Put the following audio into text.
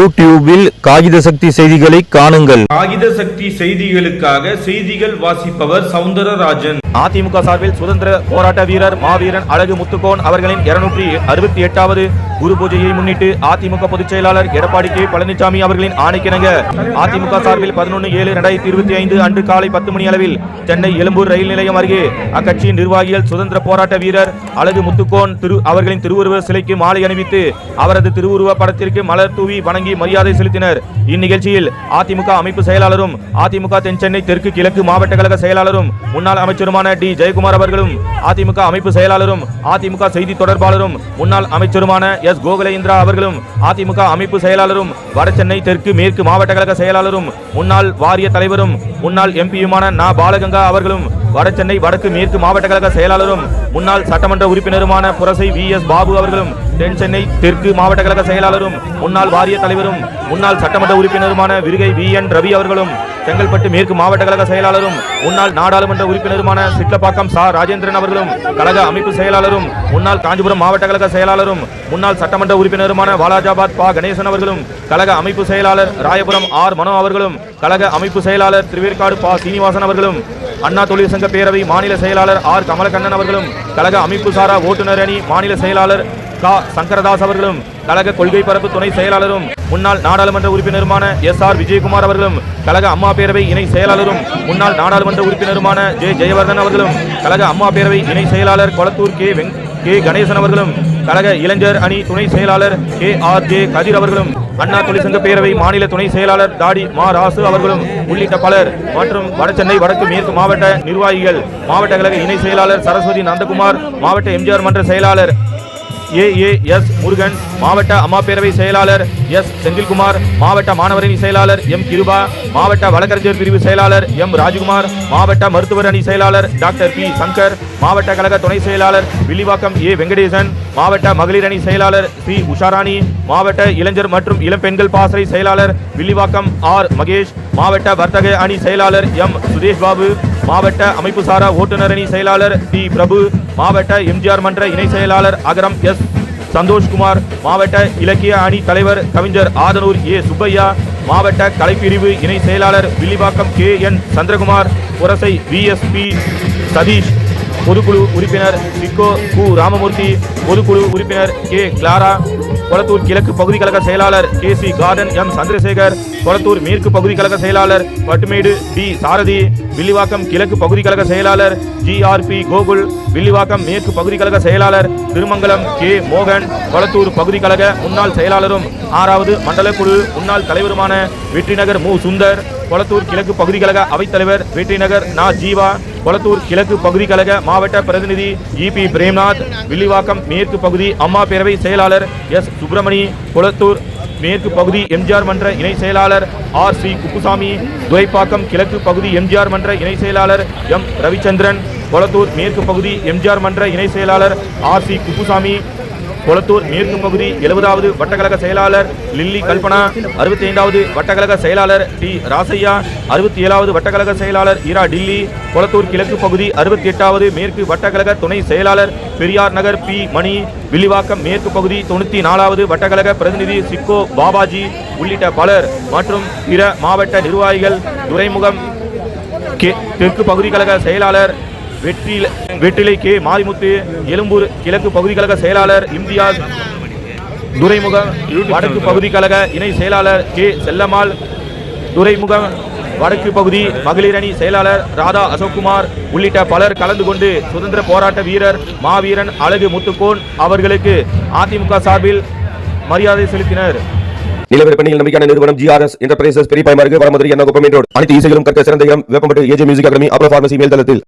யூடியூபில் காகித சக்தி செய்திகளை காணுங்கள். காகித சக்தி செய்திகளுக்காக செய்திகள் வாசிப்பவர் சவுந்தரராஜன். அதிமுக சார்பில் சுதந்திர போராட்ட வீரர் மாவீரன் அழகு முத்துக்கோன் அவர்களின் இருநூற்றி அறுபத்தி எட்டாவது குரு பூஜையை முன்னிட்டு அதிமுக பொதுச் செயலாளர் எடப்பாடி கே பழனிசாமி அவர்களின் ஆணைக்கிணங்க. அதிமுக சார்பில் பதினொன்று ஏழு இரண்டாயிரத்தி இருபத்தி ஐந்து அன்று காலை பத்து மணி அளவில் சென்னை எழும்பூர் ரயில் நிலையம் அருகே அக்கட்சியின் நிர்வாகிகள் சுதந்திர போராட்ட வீரர் அழகு முத்துக்கோன் திரு அவர்களின் திருவுருவ சிலைக்கு மாலை அணிவித்து அவரது திருவுருவ படத்திற்கு மலர் தூவி வணங்கி மரியாதை செலுத்தினர். இந்நிகழ்ச்சியில் அதிமுக அமைப்பு செயலாளரும் அதிமுக தென் சென்னை தெற்கு கிழக்கு மாவட்ட கழக செயலாளரும் முன்னாள் அமைச்சருமான டி. ஜெயக்குமார் அவர்களும் அதிமுக அமைப்பு செயலாளரும் அதிமுக செய்தி தொடர்பாளரும் முன்னாள் அமைச்சருமான எஸ் கோகுலேந்திரா அவர்களும் அதிமுக அமைப்பு செயலாளரும் வடசென்னை தெற்கு மேற்கு மாவட்ட கழக செயலாளரும் முன்னாள் வாரிய தலைவரும் முன்னாள் எம்பியுமான நா. பாலகங்கா அவர்களும் வடசென்னை வடக்கு மேற்கு மாவட்ட கழக செயலாளரும் முன்னாள் சட்டமன்ற உறுப்பினருமான புரசை வி. எஸ். பாபு அவர்களும் தென் சென்னை தெற்கு மாவட்ட கழக செயலாளரும் முன்னாள் வாரிய தலைவரும் முன்னாள் சட்டமன்ற உறுப்பினருமான விருகை வி. என். ரவி அவர்களும் செங்கல்பட்டு மேற்கு மாவட்ட கழக செயலாளரும் முன்னாள் நாடாளுமன்ற உறுப்பினருமான சிட்லப்பாக்கம் சா. ராஜேந்திரன் அவர்களும் கழக அமைப்பு செயலாளரும் முன்னாள் காஞ்சிபுரம் மாவட்ட கழக செயலாளரும் முன்னாள் சட்டமன்ற உறுப்பினருமான வாலாஜாபாத் பா. கணேசன் அவர்களும் கழக அமைப்பு செயலாளர் ராயபுரம் ஆர். மனோ அவர்களும் கழக அமைப்பு செயலாளர் திருவேற்காடு பா. சீனிவாசன் அவர்களும் அண்ணா தொழிற்சங்க பேரவை மாநில செயலாளர் ஆர். கமலக்கண்ணன் அவர்களும் கழக அமைப்பு சாரா ஓட்டுநர் அணி மாநில செயலாளர் கா சங்கரதாஸ் அவர்களும் கழக கொள்கை பரப்பு துணை செயலாளரும் முன்னாள் நாடாளுமன்ற உறுப்பினருமான எஸ் ஆர் விஜயகுமார் அவர்களும் கழக அம்மா பேரவை இணை செயலாளரும் முன்னாள் நாடாளுமன்ற உறுப்பினருமான ஜே ஜெயவர்தன் அவர்களும் கழக அம்மா பேரவை இணை செயலாளர் கொளத்தூர் கே வெங் கே கணேசன் அவர்களும் கழக இளைஞர் அணி துணை செயலாளர் கே ஆர் ஜே கதிர் அவர்களும் அண்ணா தொழிற்சங்க பேரவை மாநில துணை செயலாளர் தாடி மா ராசு அவர்களும் உள்ளிட்ட பலர் மற்றும் வடசென்னை வடக்கு மேற்கு மாவட்ட நிர்வாகிகள் மாவட்ட கழக இணை செயலாளர் சரஸ்வதி நந்தகுமார் மாவட்ட எம்ஜிஆர் மன்ற செயலாளர் ஏ ஏ எஸ் முருகன் மாவட்ட அம்மா பேரவை செயலாளர் எஸ். செந்தில்குமார் மாவட்ட மாணவரணி செயலாளர் எம். கிருபா மாவட்ட வழக்கறிஞர் பிரிவு செயலாளர் எம். ராஜ்குமார் மாவட்ட மருத்துவர் அணி செயலாளர் டாக்டர் பி. சங்கர் மாவட்ட கழக துணை செயலாளர் வில்லிவாக்கம் ஏ. வெங்கடேசன் மாவட்ட மகளிர் அணி செயலாளர் பி உஷாராணி மாவட்ட இளைஞர் மற்றும் இளம் பெண்கள் பாசறை செயலாளர் வில்லிவாக்கம் ஆர். மகேஷ் மாவட்ட வர்த்தக அணி செயலாளர் எம். சுதேஷ் பாபு மாவட்ட அமைப்புசாரா ஓட்டுநர் அணி செயலாளர் டி. பிரபு மாவட்ட எம்ஜிஆர் மன்ற இணை செயலாளர் அகரம் எஸ். சந்தோஷ்குமார் மாவட்ட இலக்கிய அணி தலைவர் கவிஞர் ஆதனூர் ஏ. சுப்பையா மாவட்ட கலைப்பிரிவு இணை செயலாளர் Villivakkam K. N. Chandrakumar Purasai VSP Sathish. பொதுக்குழு உறுப்பினர் விக்கோ கு ராமமூர்த்தி பொதுக்குழு உறுப்பினர் கே கிளாரா கொளத்தூர் கிழக்கு பகுதி கழக செயலாளர் K C garden M. Chandrasekar Kolathur மேற்கு பகுதி கழக செயலாளர் பட்டுமேடு டி சாரதி வில்லிவாக்கம் கிழக்கு பகுதி கழக செயலாளர் G. R. P. Gokul Villivakkam மேற்கு பகுதி கழக செயலாளர் திருமங்கலம் கே. மோகன் கொளத்தூர் பகுதி கழக முன்னாள் செயலாளரும் ஆறாவது மண்டல குழு முன்னாள் தலைவருமான வெற்றிநகர் மு. சுந்தர் கொளத்தூர் கிழக்கு பகுதி கழக அவைத்தலைவர் வெற்றிநகர் நா. ஜீவா கொளத்தூர் கிழக்கு பகுதி கழக மாவட்ட பிரதிநிதி இபி பிரேம்நாத் வில்லிவாக்கம் மேற்கு பகுதி அம்மா பேரவை செயலாளர் எஸ் சுப்பிரமணி கொளத்தூர் மேற்கு பகுதி எம்ஜிஆர் மன்ற இணை செயலாளர் ஆர் சி குப்புசாமி துரைப்பாக்கம் கிழக்கு பகுதி எம்ஜிஆர் மன்ற இணை செயலாளர் எம் ரவிச்சந்திரன் கொளத்தூர் மேற்கு பகுதி எம்ஜிஆர் மன்ற இணை செயலாளர் ஆர் சி குப்புசாமி கொளத்தூர் மேற்கு பகுதி எழுபதாவது வட்டக்கழக செயலாளர் லில்லி கல்பனா அறுபத்தி ஐந்தாவது வட்டக்கழக செயலாளர் டி ராசையா அறுபத்தி ஏழாவது வட்டக்கழக செயலாளர் இரா டில்லி கொளத்தூர் கிழக்கு பகுதி அறுபத்தி எட்டாவது மேற்கு வட்டக்கழக துணை செயலாளர் பெரியார் நகர் பி மணி வில்லிவாக்கம் மேற்கு பகுதி தொண்ணூற்றி நாலாவது வட்டக்கழக பிரதிநிதி சிக்கோ பாபாஜி உள்ளிட்ட பலர் மற்றும் பிற மாவட்ட நிர்வாகிகள் துறைமுகம் தெற்கு பகுதி கழக செயலாளர் வெற்றில வெற்றிலை கே. மாரிமுத்து எழும்பூர் கிழக்கு பகுதி கழக செயலாளர் இம்தியாஸ் துரைமுகம் வடக்கு பகுதி கழக இணை செயலாளர் கே. செல்லம்மாள் துரைமுகம் வடக்கு பகுதி மகளிர் அணி செயலாளர் ராதா அசோக்குமார் உள்ளிட்ட பலர் கலந்து கொண்டு சுதந்திர போராட்ட வீரர் மாவீரன் அழகு முத்துக்கோன் அவர்களுக்கு அதிமுக சார்பில் மரியாதை செலுத்தினர். நிலவிற்பனையில் நம்பிக்கையான நிறுவனம் ஜிஆர்எஸ் என்டர்பிரைசஸ் பெரிய பயமாருக்கு வடமதுரை என்ன ரோடு. அனைத்து இசைகளும் கற்க சிறந்த இடம் வேப்பம்பட்டு ஏஜே மியூசிக் அகாடமி அப்ரோ பார்மசி மேல்தளத்தில்.